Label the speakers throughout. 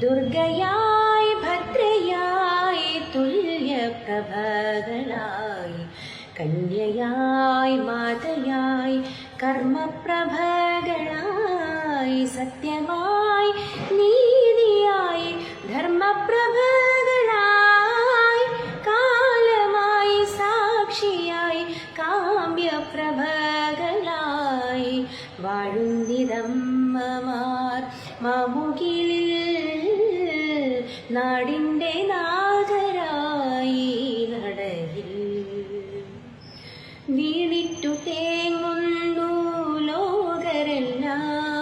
Speaker 1: ദുർഗയായി ഭദ്രയായി തുല്യപ്രഭകളായി കന്യയായി മാതയായി കർമ്മപ്രഭകളായി സത്യമായി നീതിയായി ധർമ്മപ്രഭകളായി കാലമായി സാക്ഷിയായി കാമ്യപ്രഭകളായി വാഴുന്നിതമ്മമാർ മാമുകിലിൽ നാടിന്റെ നാഥരായി നടയിൽ. വീണിട്ടു തേങ്ങുന്നു ലോകരെല്ലാം.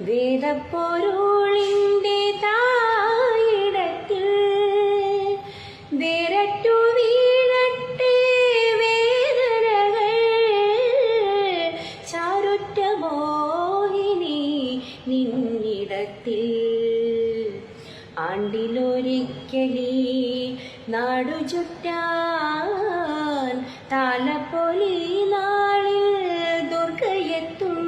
Speaker 1: വേദപ്പൊരുളിന്റെ തായിടത്തിൽ വേരറ്റു വീഴട്ടെ വേദനകൾ. ചാരുറ്റ മോഹിനി നിന്നിടത്തിൽ. ആണ്ടിലൊരിക്കലി നാടു ചുറ്റാൻ താലപ്പൊലി നാളിൽ ദുർഗയെത്തും.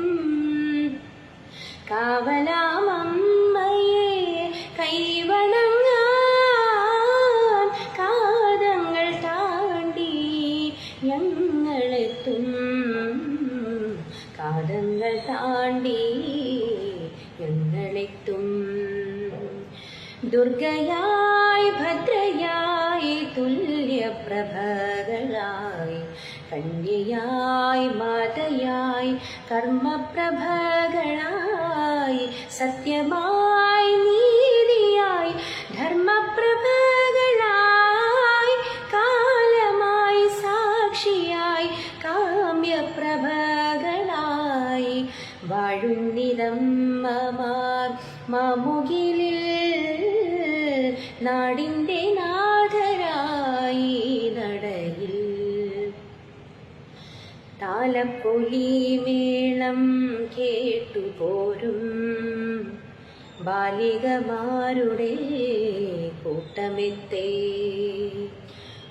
Speaker 1: കാവലാമമ്മയെ കൈവണങ്ങാൻ കാതങ്ങൾ താണ്ടി ഞങ്ങളെത്തും. കാതങ്ങൾ താണ്ടി ഞങ്ങളെത്തും. ദുർഗയായി ഭദ്രയായി തുല്യപ്രഭകളായി കന്യയായി മാതയായി കർമ്മപ്രഭകളായി സത്യമായി നീതിയായി ധർമ്മപ്രഭകളായി കാലമായി സാക്ഷിയായി കാമ്യപ്രഭകളായി വാഴുന്നിതമ്മമാർ മാമുകിലിൽ നാടിന്റെ നാഥരായി നടയിൽ. താലപ്പൊലി മേളം കേട്ടുപോരും ബാലികമാരുടെ കൂട്ടമെത്തേ.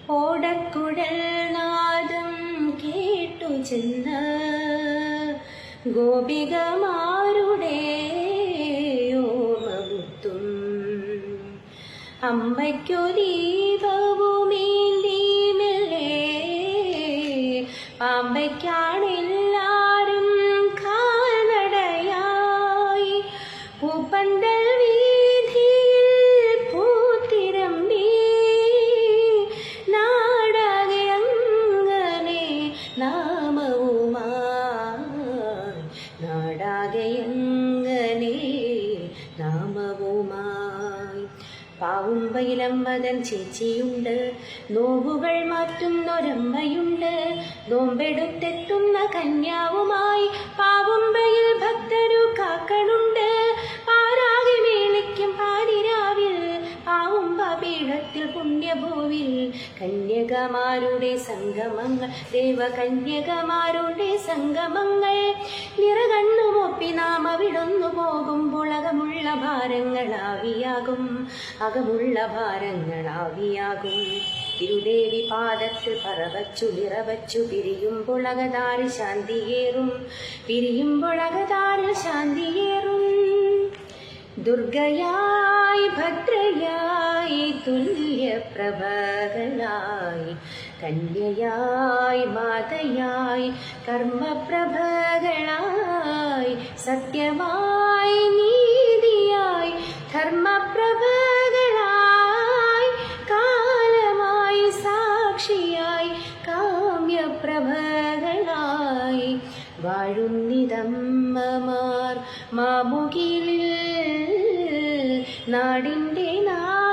Speaker 1: ഓടക്കുഴൽ നാദം കേട്ടു ചെന്ന് ഗോപികമാരുടെ അമ്മയ്ക്കു ദീപവുമേന്തി മെല്ലെ പാമ്പയ്ക്കാണെല്ലാരും കാൽനടയായി. പൂപ്പന്തൽ വീതിയിൽ പൂത്തിരമ്പി. നാടകയങ്ങനെ നാമവുമായി. നാടാകെ അങ്ങനെ നാമവുമായി വതൻ ചേച്ചിയുണ്ട്. നോവുകൾ മാറ്റുന്നൊരമ്മയുണ്ട്. നോമ്പെടുത്തെത്തുന്ന കന്യാവുമായി പാവുമ്പയിൽ ഭക്തരു കാക്കണുണ്ട് പുണ്യഭൂവിൽ കന്യകമാരുടെ സംഗമങ്ങൾ ദേവകന്യകമാരുടെ സംഗമങ്ങൾ. നിറകണ്ണുമൊപ്പി നാം അവിടൊന്നു പോകുമ്പോൾ അകമുള്ള ഭാരങ്ങളാവിയാകും അകമുള്ള ഭാരങ്ങളാവിയാകും. തിരുദേവി പാദത്തിൽ പറവച്ചു നിറവച്ചു പിരിയും പുളകതാരി ശാന്തിയേറും പിരിയും പുളകതാരി ശാന്തിയേറും. ദുർഗയായി ഭദ്രയായി തുല്യപ്രഭകളായി കന്യയായി മാതയായി കർമ്മപ്രഭകളായി സത്യമായി നീതിയായി ധർമ്മപ്രഭകളായി കാലമായി സാക്ഷിയായി കാമ്യപ്രഭകളായി വാഴുന്നിതമ്മമാർ മാമുകിലിൽ നാടിന്റെ നാഥരായി